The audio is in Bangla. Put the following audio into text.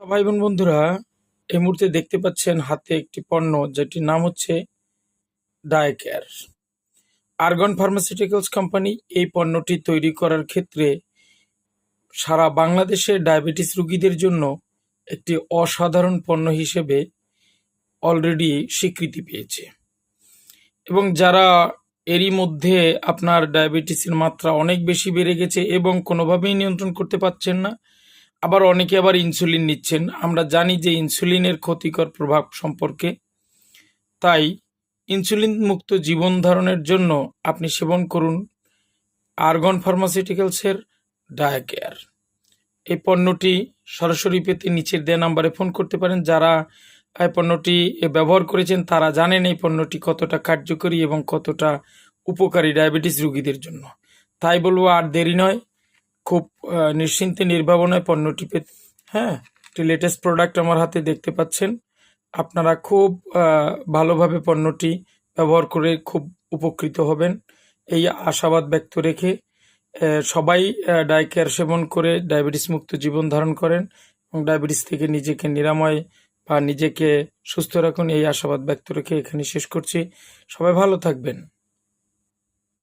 ভাই বোন বন্ধুরা, এই মুহূর্তে দেখতে পাচ্ছেন হাতে একটি পণ্য, যেটির নাম হচ্ছে ডায়কেয়ার আর্গন ফার্মাসিউটিক্যালস কোম্পানি এই পণ্যটি তৈরি করার ক্ষেত্রে সারা বাংলাদেশে ডায়াবেটিস রোগীদের জন্য একটি অসাধারণ পণ্য হিসেবে অলরেডি স্বীকৃতি পেয়েছে। এবং যারা এরই মধ্যে আপনার ডায়াবেটিসের মাত্রা অনেক বেশি বেড়ে গেছে এবং কোনোভাবেই নিয়ন্ত্রণ করতে পারছেন না আবার অনেকে আবার ইনসুলিন নিচ্ছেন। আমরা জানি যে ইনসুলিনের ক্ষতিকর প্রভাব সম্পর্কে। তাই ইনসুলিন মুক্ত জীবন ধারণের জন্য আপনি সেবন করুন আর্গন ফার্মাসিউটিক্যালসের ডায়াকেয়ার। এই পণ্যটি সরাসরি পেতে নিচের দেয়া নাম্বারে ফোন করতে পারেন। যারা এই পণ্যটি ব্যবহার করেছেন, তারা জানেন এই পণ্যটি কতটা কার্যকরী এবং কতটা উপকারী ডায়াবেটিস রোগীদের জন্য। তাই বলব আর দেরি নয় খুব নিশ্চিন্তে নির্ভাবনায় পণ্যটি পেতে হ্যাঁ একটি লেটেস্ট প্রোডাক্ট আমার হাতে দেখতে পাচ্ছেন। আপনারা খুব ভালোভাবে পণ্যটি ব্যবহার করে খুব উপকৃত হবেন। এই আশাবাদ ব্যক্ত রেখে সবাই ডাইকেয়ার সেবন করে ডায়াবেটিস মুক্ত জীবন ধারণ করেন এবং ডায়াবেটিস থেকে নিজেকে নিরাময় বা নিজেকে সুস্থ রাখুন, এই আশাবাদ ব্যক্ত রেখে এখানে শেষ করছি। সবাই ভালো থাকবেন।